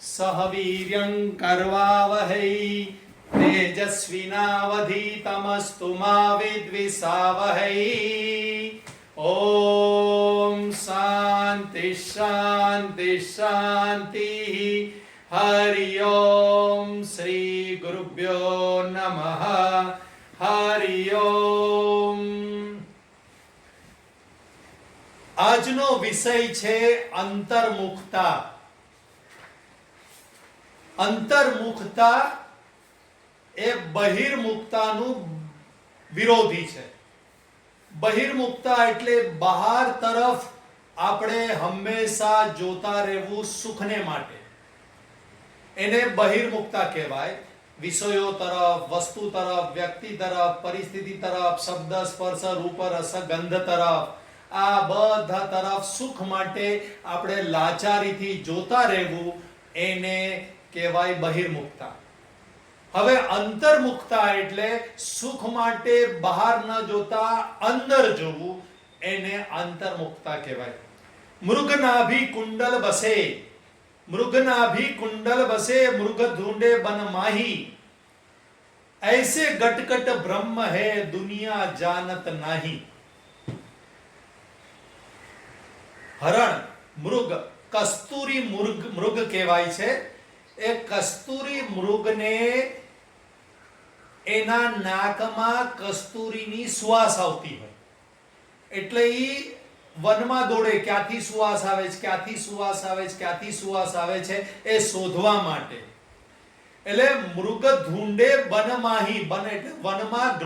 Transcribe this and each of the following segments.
સહવીર્યં કરવાવહૈ તેજસ્વિનાવધીતમસ્તુ મા વિદ્વિષાવહૈ ઓમ શાંતિ શાંતિ શાંતિ હરિ ઓમ શ્રી ગુરુભ્યો નમઃ હરિ ઓમ આજનો વિષય છે અંતર્મુખતા. અંતર્મુખતા એ બહિર્મુખતાનું વિરોધી છે. બહિર્મુખતા એટલે બહાર તરફ આપણે હંમેશા જોતા રહેવું સુખને માટે. એને બહિર્મુખતા કહેવાય. વિષયો તરફ, વસ્તુ તરફ, વ્યક્તિ તરફ, પરિસ્થિતિ તરફ, શબ્દ, સ્પર્શ, રૂપ, રસ, ગંધ તરફ. આ બધા તરફ સુખ માટે આપણે લાચારીથી જોતા રહેવું, એને કહેવાય બહિર્મુખતા હવે અંતર્મુખતા એટલે સુખ માટે બહાર ન જોતા અંદર જોવું એને અંતર્મુખતા કહેવાય મૃગનાભી કુંડલ બસે મૃગનાભી કુંડલ બસે મૃગ ઢૂંઢે બન માહી ऐसे गटकट ब्रह्म है दुनिया जानत नाही હરણ મૃગ કસ્તુરી મૃગ મૃગ કહેવાય છે એ કસ્તુરી મૃગને એના નાકમાં કસ્તુરીની શ્વાસ આવતી હોય. એટલે એ વનમાં દોડે, ક્યાંથી સુવાસ આવે છે, ક્યાંથી સુવાસ આવે છે, ક્યાંથી સુવાસ આવે છે, એ શોધવા માટે. એટલે મૃગ ધૂંડે વનમાહી બન એટલે વનમાં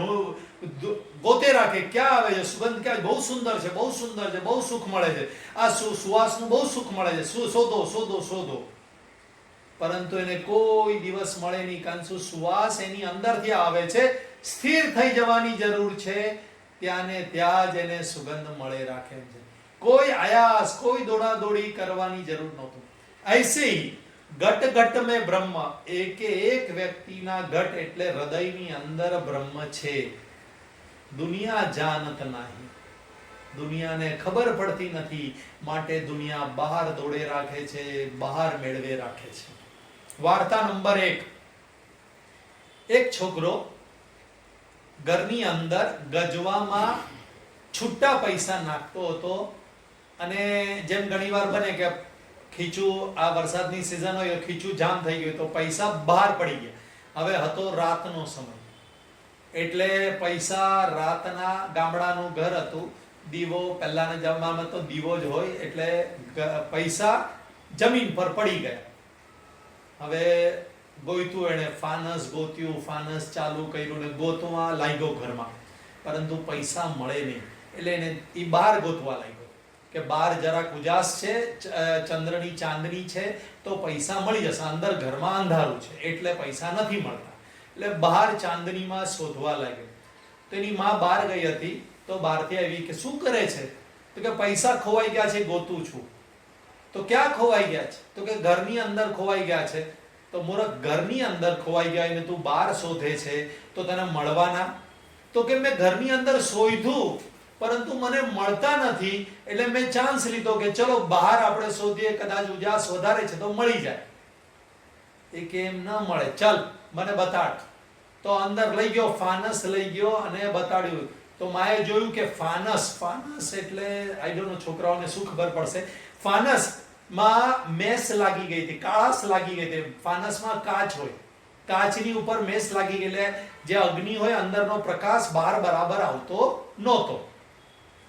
ગોતે રાખે. ક્યાં આવે છે? સુગંધ ક્યાં? બહુ સુંદર છે, બહુ સુંદર છે, બહુ સુખ મળે છે. આ સુવાસનું બહુ સુખ મળે છે. શોધો શોધો શોધો. પરંતુ એને કોઈ દિવસ મળે નહીં કારણ શું સુવાસ એની અંદરથી આવે છે સ્થિર થઈ જવાની જરૂર છે ત્યાં ને ત્યાં જ એને સુગંધ મળે રાખે છે કોઈ આયાસ કોઈ દોડાદોડી કરવાની જરૂર નહોતું ऐसे ही ઘટ ઘટ મેં બ્રહ્મ એકે એક વ્યક્તિના ઘટ એટલે હૃદયની અંદર બ્રહ્મ છે દુનિયા જાનત નહીં દુનિયાને ખબર પડતી નથી માટે દુનિયા બહાર દોડે રાખે છે બહાર મેળવે રાખે છે વાર્તા નંબર એક. એક છોકરો ઘરની અંદર ગજવામાં છૂટા પૈસા નાખતો હતો અને જેમ ઘણીવાર બને કે ખીચું, આ વરસાદની સિઝન હોય, ખીચું જામ થઈ ગયું તો પૈસા બહાર પડી ગયા. હવે હતો રાતનો સમય. એટલે પૈસા રાતના ગામડાનું ઘર હતું. દીવો પહેલાના જમાનામાં તો દીવો જ હોય, એટલે પૈસા જમીન પર પડી ગયા. હવે ગોઈતું એણે ફાનસ ગોત્યું, ફાનસ ચાલુ કર્યું ને ગોતવા લાગ્યો ઘરમાં. પરંતુ પૈસા મળે નહીં. એટલે એને એ બહાર ગોતવા લાગ્યો. કે બહાર જરાક ઉજાસ છે ચંદ્રની ચાંદની છે, તો પૈસા મળી જશે. અંદર ઘરમાં અંધારું છે, એટલે પૈસા નથી મળતા. એટલે બહાર ચાંદનીમાં શોધવા લાગ્યો. તો એની માં બહાર ગઈ હતી, તો બહારથી આવી કે શું કરે છે? તો કે પૈસા ખોવાઈ ગયા છે, ગોતું છું. તો ક્યાં ખોવાઈ ગયા છે? તો કે ઘરની અંદર ખોવાઈ ગયા છે. તો મૂર્ખ ઘરની અંદર ખોવાઈ ગયા અને તું બહાર શોધે છે, તો તને મળવાના? તો કે મેં ઘરની અંદર શોધ્યું, પરંતુ મને મળતા નથી, એટલે મેં ચાન્સ લીધો કે ચલો બહાર આપણે શોધીએ, કદાચ ઉજાસ વધારે છે તો મળી જાય. એ કે એમ ન મળે? ચલ, મને બતાડ. તો અંદર લઈ ગયો, ફાનસ લઈ ગયો અને બતાડ્યું. તો માએ જોયું કે ફાનસ ફાનસ એટલે આઈ ડોન્ટ નો છોકરાઓને શું ખબર પડશે? ફાનસ માં મેસ લાગી ગઈ હતી કાળાશ લાગી ગઈ હતી. ફાનસમાં કાચ હોય. કાચની ઉપર મેસ લાગી ગઈ એટલે જે અગ્નિ હોય અંદરનો પ્રકાશ બહાર બરાબર આવતો નહોતો.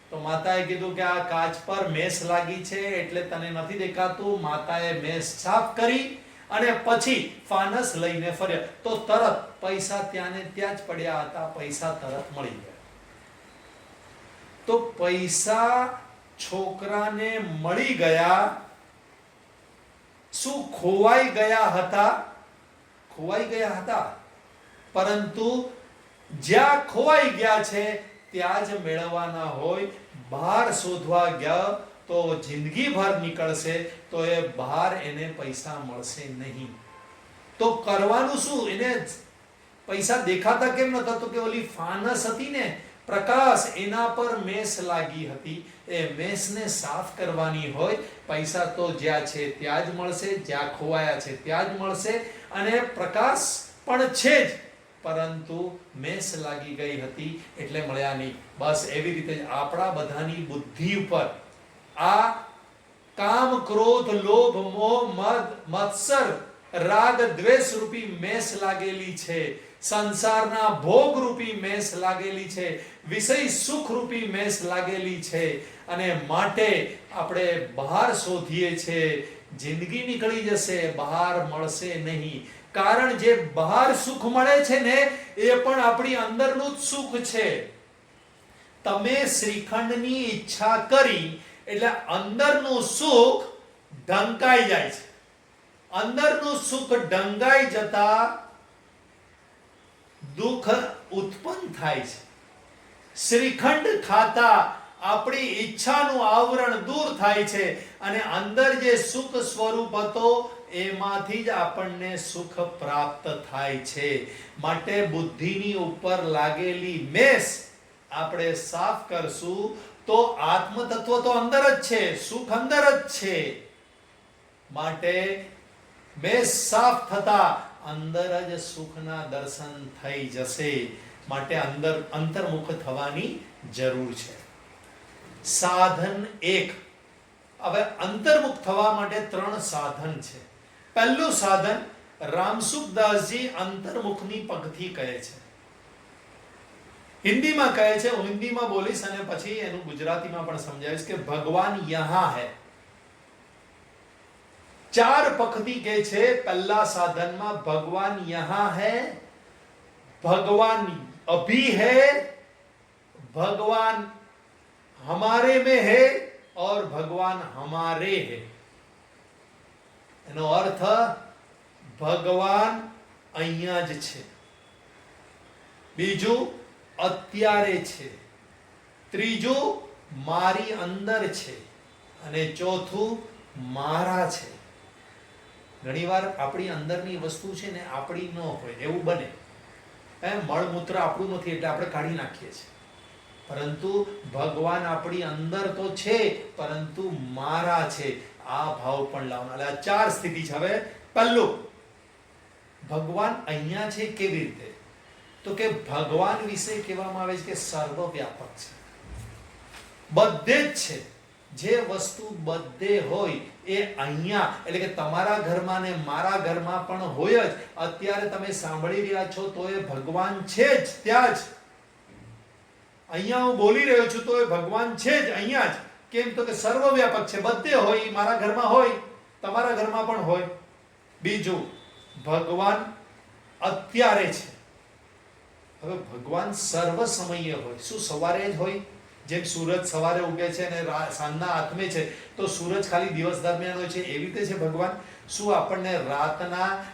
તો માતાએ કીધું કે આ કાચ પર મેસ લાગી છે એટલે તને નથી દેખાતું. માતાએ મેસ સાફ કરી અને પછી ફાનસ લઈને ફર્યા. તો તરત પૈસા ત્યાં ને ત્યાં જ પડ્યા હતા. પૈસા તરત મળી ગયા. તો પૈસા છોકરાને મળી ગયા શું ખોવાઈ ગયા હતા? ખોવાઈ ગયા હતા. પરંતુ જ્યાં ખોવાઈ ગયા છે, ત્યાં જ મેળવવાના હોય, બહાર શોધવા ગયા તો જિંદગીભર નીકળશે, તો એ બહાર એને પૈસા મળશે નહીં. તો કરવાનું શું? એને પૈસા દેખાતા કેમ નતા તો કે ઓલી ફાનસ હતી ને પ્રકાશ એના પર મેસ લાગી હતી. એ મેસને સાફ કરવાની હોય, પૈસા તો જ્યાં છે ત્યાં જ મળશે, જ્યાં ખોવાયા છે ત્યાં જ મળશે અને પ્રકાશ પણ છે જ. પરંતુ મેસ લાગી ગઈ હતી એટલે મળ્યા નહીં. બસ એવી રીતે આપણા બધાની બુદ્ધિ ઉપર. આ કામ, ક્રોધ, લોભ, મોહ, મદ, મત્સર, રાગ, દ્વેષ રૂપી મેસ લાગેલી છે. સંસારના ભોગ રૂપી મેસ લાગેલી છે. વિષય સુખરૂપી મેસ લાગેલી છે અને માટે આપણે બહાર શોધીએ છે, જિંદગી નીકળી જશે, બહાર મળશે નહીં. કારણ જે બહાર સુખ મળે છે ને, એ પણ આપણી અંદરનું જ સુખ છે. તમે શ્રીખંડની ઈચ્છા કરી, એટલે અંદરનું સુખ ઢંકાઈ જાય છે. અંદરનું સુખ ઢંકાઈ જતા દુઃખ ઉત્પન્ન થાય છે. શ્રીખંડ ખાતા આપણી ઈચ્છાનું આવરણ દૂર થાય છે અને અંદર જે સુખ સ્વરૂપ હતો, એમાંથી જ આપણને સુખ પ્રાપ્ત થાય છે. માટે બુદ્ધિની ઉપર લાગેલી મેસ આપણે સાફ કરશું તો આત્મ તત્વ તો અંદર જ છે, સુખ અંદર જ છે. માટે મેસ સાફ થતા અંદર જ સુખના દર્શન થઈ જશે. માટે અંદર અંતર્મુખ થવાની જરૂર છે. સાધન એક. હવે અંતર્મુખ થવા માટે ત્રણ સાધન છે. પહેલું સાધન રામસુખદાસજી અંતર્મુખની પગથી કહે છે. હિન્દીમાં કહે છે, હું હિન્દીમાં બોલીશ અને પછી એનું ગુજરાતીમાં પણ સમજાવીશ કે ભગવાન યહાં હે. ચાર પગથી કે છે, પહેલા સાધનમાં ભગવાન યહાં હે, ભગવાન અભી है भगवान हमारे में है और भगवान हमारे है એનો અર્થ ભગવાન અહીંયા જ છે બીજું અત્યારે છે ત્રીજું મારી અંદર છે અને ચોથું મારા છે ઘણીવાર આપણી અંદરની વસ્તુ છે ને આપણી ન હોય એવું બને હે, મળમૂત્ર આપણું નથી, એટલે આપણે કાઢી નાખીએ છીએ. પરંતુ ભગવાન આપણી અંદર તો છે, પરંતુ મારા છે. આ ભાવ પણ લાવવાના એટલે આ ચાર સ્થિતિ છે હવે. પહેલું, ભગવાન અહીંયા છે કેવી રીતે? તો કે ભગવાન વિશે કહેવામાં આવે છે કે સર્વવ્યાપક છે. બધે જ છે. જે વસ્તુ બધે હોય એ અહીંયા, એટલે કે તમારા ઘરમાં ને મારા ઘરમાં પણ હોય જ. અત્યારે તમે સાંભળી રહ્યા છો તો એ ભગવાન છે જ, ત્યાં જ. અહીંયા હું બોલી રહ્યો છું તો એ ભગવાન છે જ, અહીંયા જ. કેમ તો કે સર્વવ્યાપક છે, બધે હોય, મારા ઘરમાં હોય, તમારા ઘરમાં પણ હોય. બીજું, ભગવાન અત્યારે છે. હવે ભગવાન સર્વ સમયે હોય, શું સવારે જ હોય? જેમ સૂરજ સવારે ઉગે છે અને સાંજના આત્મે છે, તો સૂરજ ખાલી દિવસ દરમિયાન હોય છે એવી રીતે છે ભગવાન. શું આપણને રાતના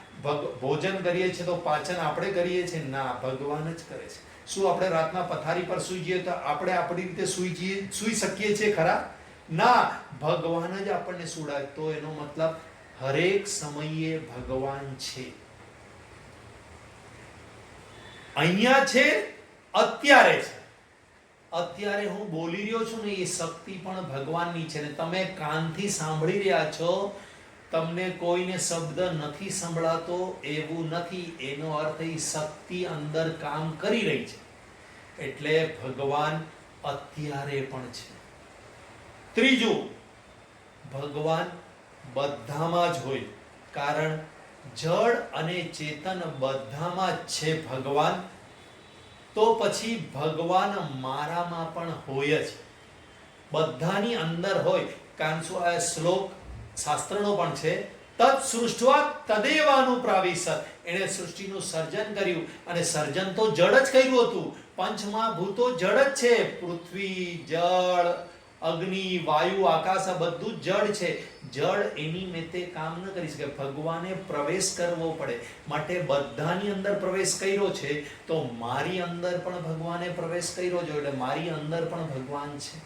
ભોજન કરીએ છીએ તો પાચન આપણે કરીએ છીએ? ના, ભગવાન જ કરે છે. શું આપણે રાતના પથારી પર સૂઈ જઈએ તો આપણે આપણી રીતે સૂઈ જઈએ, સૂઈ શકીએ છીએ ખરા? ના, ભગવાન જ આપણને સુડાય. તો એનો મતલબ હરેક સમયે ભગવાન છે. અહીંયા છે, અત્યારે છે. અત્યારે હું બોલી રહ્યો છું ને એ શક્તિ પણ ભગવાનની છે ને તમે કાનથી સાંભળી રહ્યા છો, તમને કોઈને શબ્દ નથી સંભળાતો, એવું નથી, એનો અર્થ એ શક્તિ અંદર કામ કરી રહી છે. એટલે ભગવાન અત્યારે પણ છે. ત્રીજું, ભગવાન બધામાં જ હોય. કારણ જળ અને ચેતન બધામાં જ છે ભગવાન. તો પછી ભગવાન મારામાં પણ હોય જ. બધાની અંદર હોય. કારણ આ શ્લોક શાસ્ત્રનો પણ છે, તત સૃષ્ટવા તદેવાનું પ્રાવિસર એણે સૃષ્ટિનું સર્જન કર્યું અને સર્જન તો જળ જ કર્યું હતું. પંચમહાભૂતો જળ જ છે. પૃથ્વી, જળ, અગ્નિ, વાયુ, આકાશ, આ બધું જળ છે. જળ એની મેતે કામ ન કરી શકે. ભગવાને પ્રવેશ કરવો પડે. માટે બધાની અંદર પ્રવેશ કર્યો છે, તો મારી અંદર પણ ભગવાને પ્રવેશ કર્યો છે, એટલે મારી અંદર પણ ભગવાન છે.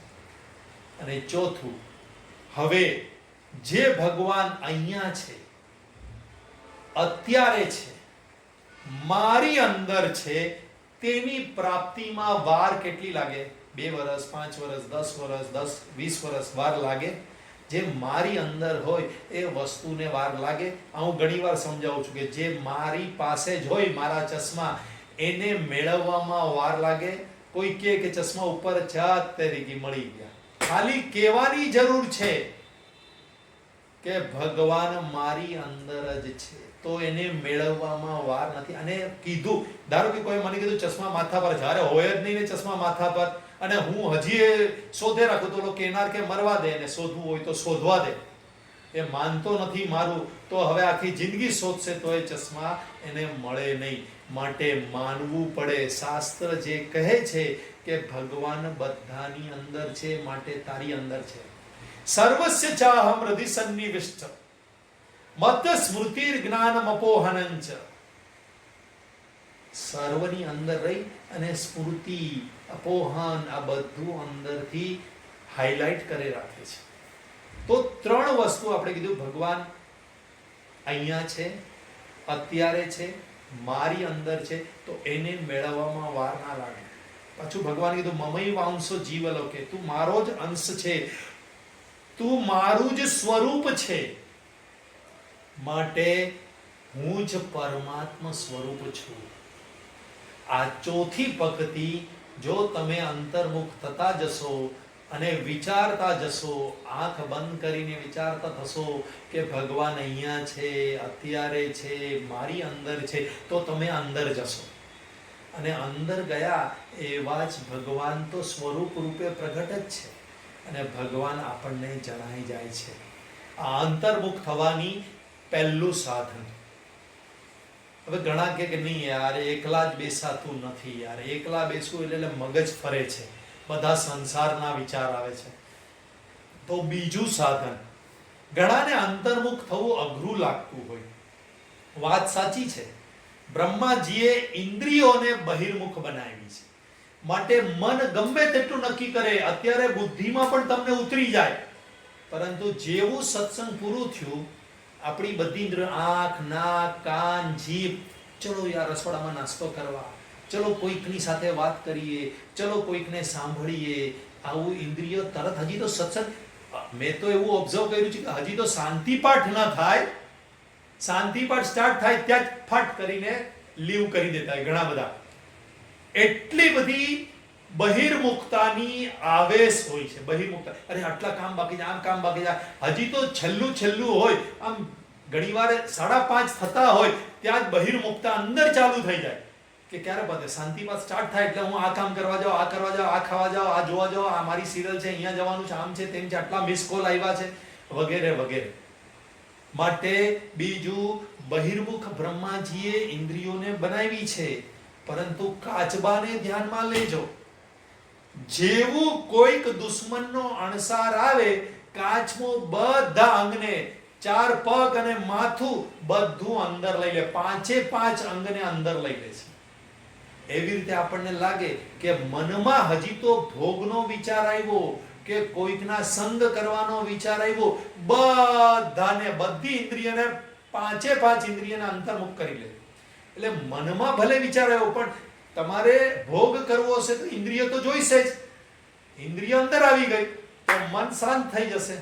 અને ચોથું, હવે જે ભગવાન અહીંયા છે, અત્યારે છે, મારી અંદર છે, તેની પ્રાપ્તિમાં વાર કેટલી લાગે? બે વર્ષ પાંચ વર્ષ દસ વર્ષ દસ, વીસ વર્ષ વાર લાગે? જે મારી અંદર હોય એ વસ્તુને વાર લાગે. હું ઘણીવાર સમજાવું છું કે જે મારી પાસે જ હોય મારા ચશ્મા, એને મેળવવામાં વાર લાગે. કોઈ કહે કે ચશ્મા ઉપર જાત તરીકે મળી ગયા. ખાલી કહેવાની જરૂર છે કે ભગવાન મારી અંદર જ છે, તો એને મેળવવામાં વાર નથી. અને કીધું, ધારો કે કોઈ મને કીધું, ચશ્મા માથા પર જ્યારે હોય જ નહીં ને ચશ્મા માથા પર. અને હું હજી એ શોધે રાખું તો કેનાર કે મરવા દે ને શોધવું હોય તો શોધવા દે. એ માનતો નથી મારું. તો હવે આખી જિંદગી શોધશે તો એ ચશ્મા એને મળે નહીં. માટે માનવું પડે. શાસ્ત્ર જે કહે છે કે ભગવાન બધાની અંદર છે, માટે તારી અંદર છે. સર્વસ્ય ચાહમ હૃદય સન્નિવિષ્ટ. મત સ્મૃતિ જ્ઞાનમ અપોહનંચ. સર્વની અંદર રહી અને સ્મૃતિ અપોહન આ બધું અંદરથી હાઇલાઇટ કરી રાખે છે. તો ત્રણ વસ્તુ આપણે કીધું, ભગવાન અહીંયા છે, અત્યારે છે, મારી અંદર છે, તો એને મેળવવામાં વાર ના લાગે. પાછું ભગવાન કીધું, મમય વાંશો જીવ લોકે તું મારો જ અંશ છે. તું મારું જ સ્વરૂપ છે. માટે હું જ પરમાત્મા સ્વરૂપ છું. આ ચોથી પંક્તિ જો તમે અંતર્મુખ થતા જશો અને વિચારતા જશો, આંખ બંધ કરીને વિચારતા થશો કે ભગવાન અહીંયા છે, અત્યારે છે, મારી અંદર છે, તો તમે અંદર જશો. અને અંદર ગયા એવા જ ભગવાન તો સ્વરૂપ રૂપે પ્રગટ જ છે. અને ભગવાન આપણને જણાઈ જાય છે. આ અંતર્મુખ થવાની પહેલું સાધન. હવે ઘણા કે નહીં યાર, એકલા જ બેસાતું નથી યાર. એકલા બેસવું એટલે મગજ ફરે છે. બધા સંસારના વિચાર આવે છે. તો બીજું સાધન. ઘણાને અંતર્મુખ થવું અઘરું લાગતું હોય. વાત સાચી છે. બ્રહ્માજીએ ઇન્દ્રિયોને બહિર્મુખ બનાવી છે. માટે મન ગમે તેટલું નક્કી કરે, અત્યારે બુદ્ધિમાં પણ તમને ઉતરી જાય. પરંતુ જેવું સત્સંગ પૂરું થયું આપણી બધી ઇન્દ્ર આંખ, નાક, કાન, જીભ. ચલો યાર રસોડામાં નાસ્તો કરવા. ચલો કોઈકની સાથે વાત કરીએ. ચલો કોઈકને સાંભળીએ. આવું ઇન્દ્રિયો તરત હજી તો સત્સંગ મેં તો એવું ઓબ્ઝર્વ કર્યું છે કે હજી તો શાંતિ પાઠ ના થાય. શાંતિ પાઠ સ્ટાર્ટ થાય ત્યાં જ ફટ કરીને લીવ કરી દેતા હોય ઘણા બધા. એટલી બધી બહિર્મુખતાની આવેશ હોય છે બહિર્મુખતા અરે, આટલા કામ બાકી છે, આમ કામ બાકી છે. હજી તો છેલ્લું છેલ્લું હોય. આમ ઘણીવાર સાડા પાંચ થતા હોય, ત્યાં જ બહિર્મુખતા અંદર ચાલુ થઈ જાય. કે ક્યારે બધે શાંતિમાં સ્ટાર્ટ થાય એટલે હું આ કામ કરવા જાઉં, આ કરવા જાઉં, આ ખાવા જાઉં, આ જોવા જાઉં, આ મારી સિરિયલ છે, અહીંયા જવાનું છે, આમ છે, તેમ છે, આટલા મિસ કોલ આવ્યા છે. વગેરે વગેરે. માટે બીજું, બહિર્મુખ બ્રહ્માજીએ ઇન્દ્રિયોને બનાવી છે, પરંતુ કાચબાને ધ્યાનમાં લેજો. જેવું કોઈક દુશ્મનનો અણસાર આવે, કાચમો બધા અંગને ચાર પગ અને માથું બધું અંદર લઈ લે. પાંચે પાંચ અંગને અંદર લઈ લે છે. એવી રીતે આપણને લાગે કે મનમાં હજી તો ભોગનો વિચાર આવ્યો, કે કોઈકના સંગ કરવાનો વિચાર આવ્યો, બધાને બધી ઇન્દ્રિયને પાંચે પાંચ ઇન્દ્રિયને અંતર્મુખ કરી લે. એટલે મનમાં ભલે વિચાર આવ્યો, પણ તમારે ભોગ કરવો હશે તો ઇન્દ્રિય તો જોઈશે જ. ઇન્દ્રિય અંદર આવી ગઈ, તો મન શાંત થઈ જશે.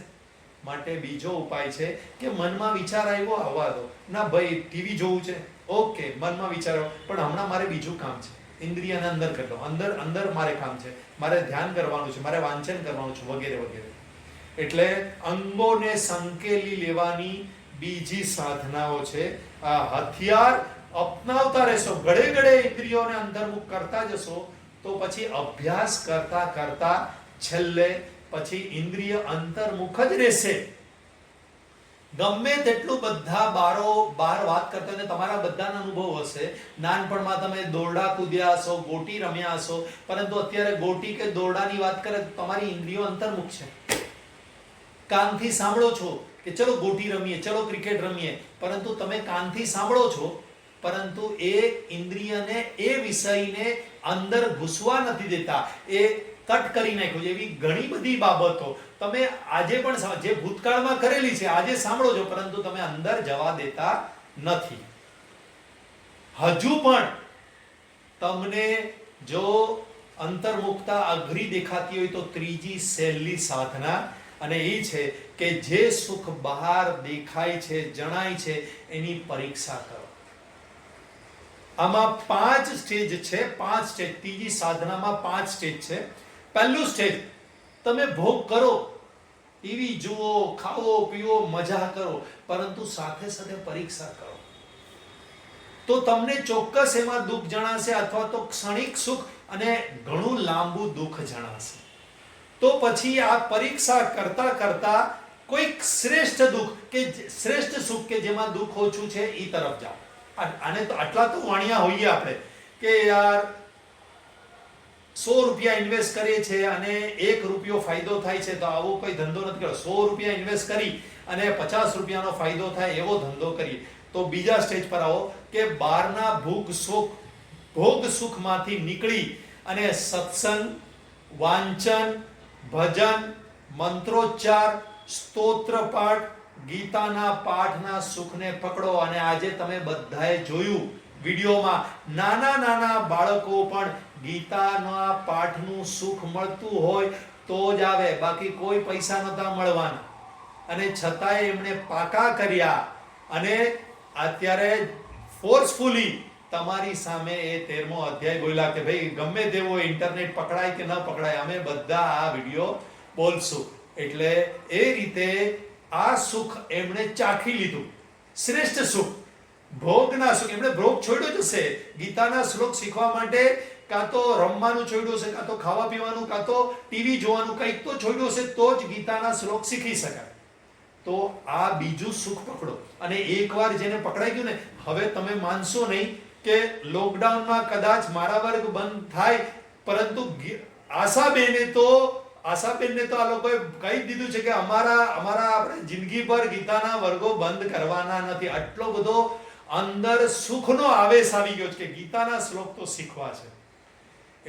માટે બીજો ઉપાય છે કે મનમાં વિચાર આવ્યો, આવવા દો. ના ભાઈ, ટીવી જોવું છે. ઓકે, મનમાં વિચાર પણ હમણાં મારે બીજું કામ છે. ઇન્દ્રિયને અંદર કરી લો અંદર અંદર મારે કામ છે. મારે ધ્યાન કરવાનું છે. મારે વાંચન કરવાનું છે. વગેરે વગેરે. એટલે અંગોને સંકેલી લેવાની બીજી સાધનાઓ છે. આ હથિયાર અપનાવતા રહેશો ઘડે ઘડે ઇન્દ્રિયોને અંતર્મુખ કરતા જશો, તો પછી અભ્યાસ કરતા કરતા છેલ્લે પછી ઇન્દ્રિય અંતર્મુખ જ રહેશે. ગમે તેટલું બધા બારો બાર વાત કરતા ને તમારા બધાના અનુભવ હશે. નાનપણમાં તમે દોરડા કૂદ્યા હશો, ગોટી રમ્યા હશો, પરંતુ અત્યારે ગોટી કે દોરડાની વાત કરે તમારી ઇન્દ્રિયો અંતર્મુખ છે. કાનથી સાંભળો છો કે ચલો ગોટી રમીએ, ચલો ક્રિકેટ રમીએ, પરંતુ તમે કાનથી સાંભળો છો પરંતુ એ ઇન્દ્રિયને, એ વિષયને અંદર ઘૂસવા નથી દેતા. એ કટ કરી નાખ્યો છે એવી ઘણી બધી બાબતો. તમે આજે પણ જે ભૂતકાળમાં કરેલી છે, આજે સાંભળો છો, પરંતુ તમે અંદર જવા દેતા નથી. હજુ પણ તમને જો અંતર્મુખતા અઘરી દેખાતી હોય તો ત્રીજી સહેલી સાધના. અને એ છે કે જે સુખ બહાર દેખાય છે, જણાય છે, એની પરીક્ષા આમાં પાંચ સ્ટેજ છે, પાંચ સ્ટેજ. ત્રીજી સાધનામાં પાંચ સ્ટેજ છે. પહેલું સ્ટેજ, તમે ભોગ કરો. ટીવી જુઓ, ખાઓ, પીઓ, મજા કરો, પરંતુ સાથે સાથે પરીક્ષા કરો. તો તમને ચોક્કસ એમાં દુઃખ જણાશે અથવા તો ક્ષણિક સુખ અને ઘણું લાંબુ દુઃખ જણાશે. તો પછી આ પરીક્ષા કરતા કરતા કોઈક શ્રેષ્ઠ દુઃખ કે શ્રેષ્ઠ સુખ કે જેમાં દુઃખ ઓછું છે એ તરફ જાઓ. આને તો આટલા તો વાણિયા હોઈએ આપણે કે યાર સો રૂપિયા ઇન્વેસ્ટ કરીએ છીએ અને એક રૂપિયો ફાયદો થાય છે તો આવો કોઈ ધંધો નથી કર્યો સો રૂપિયા ઇન્વેસ્ટ કરી અને પચાસ રૂપિયાનો ફાયદો થાય એવો ધંધો કરીએ. તો બીજા સ્ટેજ પર આવો કે બહારના ભોગ સુખ, ભોગ સુખમાંથી નીકળી અને સત્સંગ, વાંચન, ભજન, મંત્રોચ્ચાર, સ્તોત્ર પાઠ ગીતાના પાઠના સુખને પકડો અને આજે તમે બધાએ જોયું વિડીયોમાં નાના નાના બાળકો પણ ગીતાના પાઠનું સુખ મળતું હોય તો જ આવે, બાકી કોઈ પૈસા નહોતા મળવાના. અને છતાંય એમણે પાકા કર્યા અને અત્યારે ફોર્સફુલી તમારી સામે એ તેરમો અધ્યાય બોલ્યા કે ભાઈ, ગમે તેવો ઇન્ટરનેટ પકડાય કે ન પકડાય, અમે બધા આ વીડિયો બોલશું. એટલે એ રીતે આ સુખ એમણે ચાખી લીધું. શ્રેષ્ઠ સુખ. ભોગના સુખ. એમણે ભોગ છોડ્યો જ હશે. ગીતાના શ્લોક શીખવા માટે કાં તો રમવાનું છોડ્યું હશે, કાં તો ખાવા પીવાનું, કાં તો ટીવી જોવાનું, કંઈક તો છોડ્યું હશે, તો જ ગીતાના શ્લોક શીખી શકાય. તો આ બીજું સુખ પકડો. અને એકવાર જેને પકડાઈ ગયું ને, હવે તમે માનશો નહીં કે લોકડાઉનમાં કદાચ મારા વર્ગ બંધ થાય, પરંતુ આશા આશાબેને તો આશાબેનને તો આ લોકોએ કહી દીધું છે કે અમારા અમારા આપણે જિંદગી પર ગીતાના વર્ગો બંધ કરવાના નથી. આટલો બધો અંદર સુખનો આવેશ આવી ગયો છે કે ગીતાના શ્લોક તો શીખવા છે.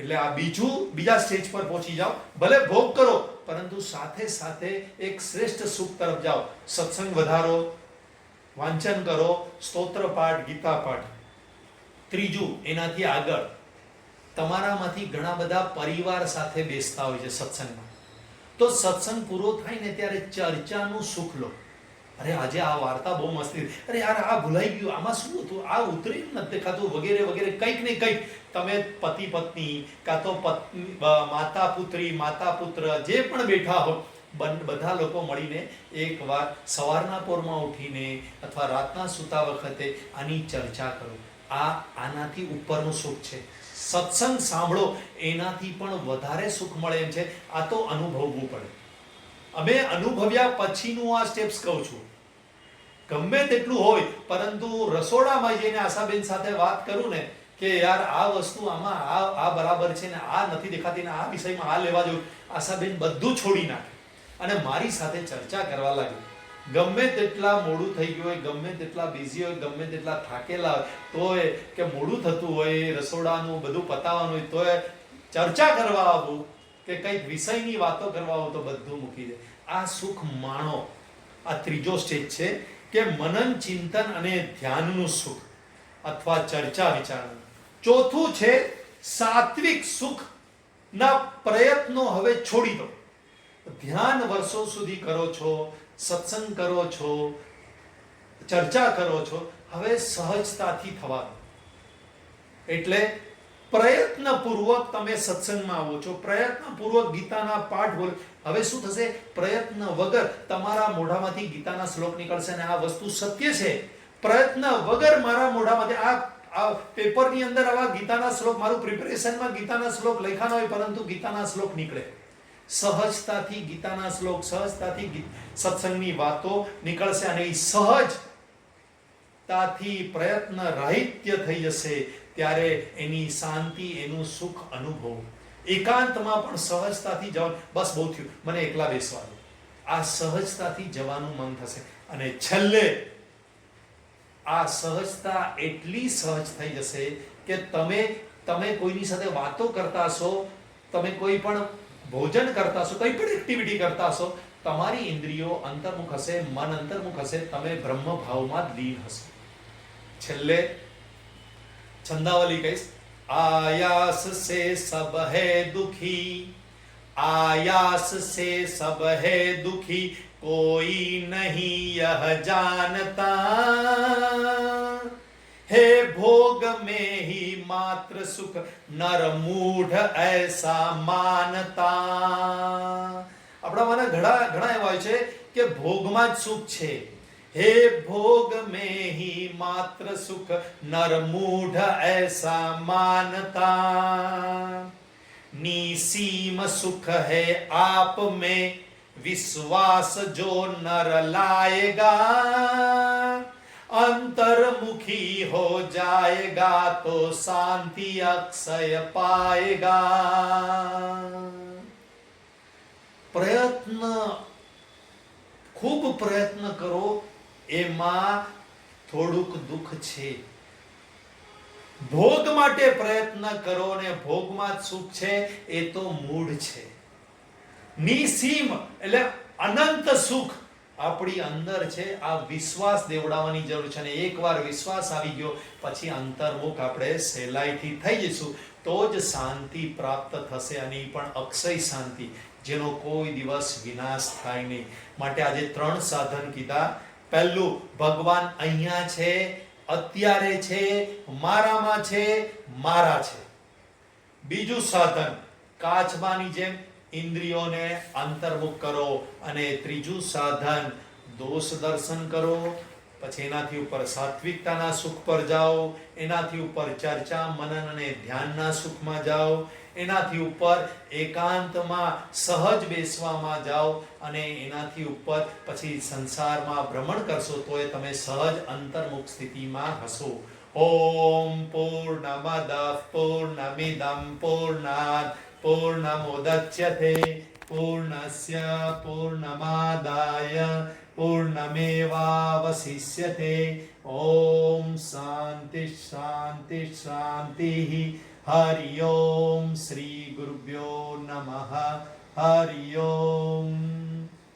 એટલે આ બીજું બીજા સ્ટેજ પર પહોંચી જાઓ. ભલે ભોગ કરો, પરંતુ સાથે સાથે એક શ્રેષ્ઠ સુખ તરફ જાઓ. સત્સંગ વધારો, વાંચન કરો, સ્તોત્ર પાઠ, ગીતા પાઠ. ત્રીજું, એનાથી આગળ. તમારામાંથી ઘણા બધા પરિવાર સાથે બેસતા હોય છે સત્સંગમાં. તો સત્સંગ પૂરો થાય ને ત્યારે ચર્ચાનું સુખ લો. અરે, આજે આ વાર્તા બહુ મસ્ત અરે, યાર, આ ભૂલાઈ ગયું. આમાં શું હતું? આ ઉતરી નથી દેખાતું વગેરે વગેરે, કંઈક ને કંઈક. તમે પતિ પત્ની કાં તો માતા પુત્રી, માતા પુત્ર, જે પણ બેઠા હો બધા લોકો મળીને એકવાર સવારના પોરમાં ઉઠીને અથવા રાતના સૂતા વખતે આની ચર્ચા કરો. આ આનાથી ઉપરનું સુખ છે. સત્સંગ સાંભળો, એનાથી પણ વધારે સુખ મળે એમ છે. આ તો અનુભવવું પડે. અમે અનુભવ્યા પછીનું આ સ્ટેપ્સ કહું છું. ગમે તેટલું હોય, પરંતુ રસોડામાં જઈને આશાબેન સાથે વાત કરું ને, કે યાર આ વસ્તુ આમાં આ આ બરાબર છે ને આ નથી દેખાતી ને આ વિષયમાં આ લેવા જેવું, આશાબેન બધું છોડી નાખે. અને મારી સાથે ચર્ચા કરવા લાગે ગમે તેટલા મોડું થઈ ગયું હોય, ગમે તેટલા બિઝી હોય, ગમે તેટલા થાકેલા હોય, તોય કે મોડું થતું હોય, રસોડાનું બધું પતાવવાનું હોય, તોય ચર્ચા કરવા આવું કે કંઈક વિષયની વાતો કરવા આવું તો બધું મૂકી દે. આ સુખ માણો, આ ત્રીજો સ્ટેજ છે કે મનન, ચિંતન અને ધ્યાનનું સુખ અથવા ચર્ચા વિચારણા ચોથું છે સાત્વિક સુખ ના પ્રયત્નો હવે છોડી દો. ધ્યાન વર્ષો સુધી કરો છો સત્સંગ કરો છો, ચર્ચા કરો છો, હવે સહજતાથી થવા દો એટલે પ્રયત્નપૂર્વક તમે સત્સંગમાં આવો છો, પ્રયત્નપૂર્વક ગીતાના પાઠ બોલ. હવે શું થશે? પ્રયત્ન વગર તમારા મોઢામાંથી ગીતાના શ્લોક નીકળશે અને આ વસ્તુ સત્ય છે. પ્રયત્ન વગર મારા મોઢામાંથી આ આ પેપરની અંદર આવા ગીતાના શ્લોક, મારું પ્રિપેરેશનમાં ગીતાના શ્લોક લખાના હોય, પરંતુ ગીતાના શ્લોક નીકળે. સહજતાથી ગીતાના શ્લોક, સહજતાથી સત્સંગની વાતો નીકળશે અને એ સહજતાથી પ્રયત્ન રાહિત્ય થઈ જશે ત્યારે એની શાંતિ, એનું સુખ અનુભવ. એકાંતમાં પણ સહજતાથી જવાનું બસ બહુ થયું. મને એકલા બેસવા દો. આ સહજતાથી જવાનું મન થશે. અને છેલ્લે, આ સહજતા એટલી સહજ થઈ જશે કે તમે તમે કોઈની સાથે વાતો કરતા હશો, તમે કોઈ પણ ભોજન કરતા હશો કંઈ પણ એક્ટિવિટી કરતા હશો તમારી ઇન્દ્રિયો અંતર્મુખ હશે મન અંતર્મુખ હશે તમે બ્રહ્મ ભાવમાં જ લીન હશો છેલ્લે છંદાવલી કહીશ आयास से सब है दुखी आयास से सब है दुखी कोई नहीं यह जानता हे भोग में ही मात्र सुख नर मूढ़ ऐसा માનતા આપણામાંના ઘણા ઘણા એવા હોય છે કે ભોગમાં જ સુખ છે હે ભોગ में ही માત્ર સુખ નર મૂઢ ऐसा માનતા निसीम सुख है आप में विश्वास जो नर लाएगा अंतर्मुखी हो जाएगा तो शांति अक्षय पाएगा પ્રયત્ન ખૂબ પ્રયત્ન કરો એમાં થોડુંક દુઃખ છે ભોગ માટે પ્રયત્ન કરો ને ભોગમાં જ સુખ છે એ તો મૂળ છે નિસીમ એટલે અનંત સુખ આપણી અંદર છે, આ વિશ્વાસ દેવડાવવાની જરૂર છે અને એકવાર વિશ્વાસ આવી ગયો, પછી અંતર્મુખ આપણે સહેલાઈથી થઈ જઈશું. તો જ શાંતિ પ્રાપ્ત થશે અને એ પણ અક્ષય શાંતિ, જેનો કોઈ દિવસ વિનાશ થાય નહીં. માટે આજે ત્રણ સાધન કીધા. પહેલું, ભગવાન અહીંયા છે, અત્યારે છે, મારામાં છે, મારા છે. બીજું સાધન, કાચબાની જેમ ઇન્દ્રિયોને અંતર્મુખ કરો અને ત્રીજું સાધન, દોષ દર્શન કરો. પછી એનાથી ઉપર સાત્વિકતાના સુખ પર જાઓ, એનાથી ઉપર ચર્ચા, મનન અને ધ્યાનના સુખમાં જાઓ, એનાથી ઉપર એકાંતમાં સહજ બેસવામાં જાઓ અને એનાથી ઉપર પછી સંસારમાં ભ્રમણ કરશો તો એ તમે સહજ અંતર્મુખ સ્થિતિમાં હશો. ઓમ પૂર્ણમદ પૂર્ણમિદમ પૂર્ણાત પૂર્ણમુદચ્યતે पूर्णस्य પૂર્ણમાદાય पूर्णमेवावशिष्यते। ઓમ શાંતિ શાંતિ શાંતિ હરિ ઓમ શ્રી ગુરુભ્યો हरि ओम्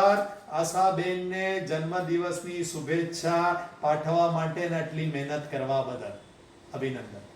આશાબેનને જન્મદિવસની શુભેચ્છા પાઠવા માટે આટલી મહેનત કરવા બદલ અભિનંદન